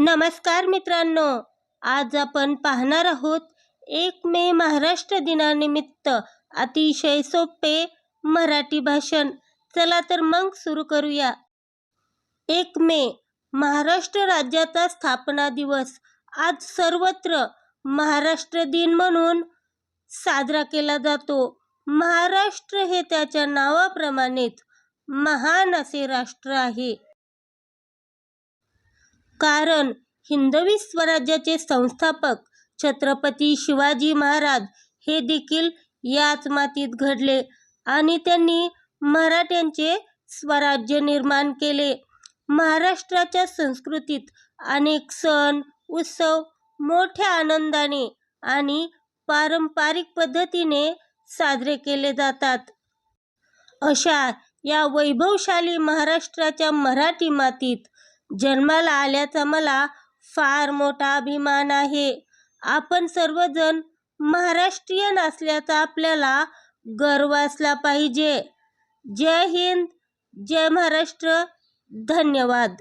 नमस्कार मित्रांनो आज आपण पाहणार आहोत एक मे महाराष्ट्र दिनानिमित्त अतिशय सोपे मराठी भाषण. चला तर मग सुरू करूया. एक मे महाराष्ट्र राज्याचा स्थापना दिवस. आज सर्वत्र महाराष्ट्र दिन म्हणून साजरा केला जातो. महाराष्ट्र हे त्याच्या नावाप्रमाणेच महान असे राष्ट्र आहे. कारण हिंदवी स्वराज्याचे संस्थापक छत्रपती शिवाजी महाराज हे देखील याच मातीत घडले आणि त्यांनी मराठ्यांचे स्वराज्य निर्माण केले. महाराष्ट्राच्या संस्कृतीत अनेक सण उत्सव मोठ्या आनंदाने आणि पारंपरिक पद्धतीने साजरे केले जातात. अशा या वैभवशाली महाराष्ट्राच्या मराठी मातीत जन्माला आल्याचा मला फार मोठा अभिमान आहे. आपण सर्वजण महाराष्ट्रीयन असल्याचा आपल्याला गर्व असला पाहिजे. जय हिंद जय महाराष्ट्र. धन्यवाद.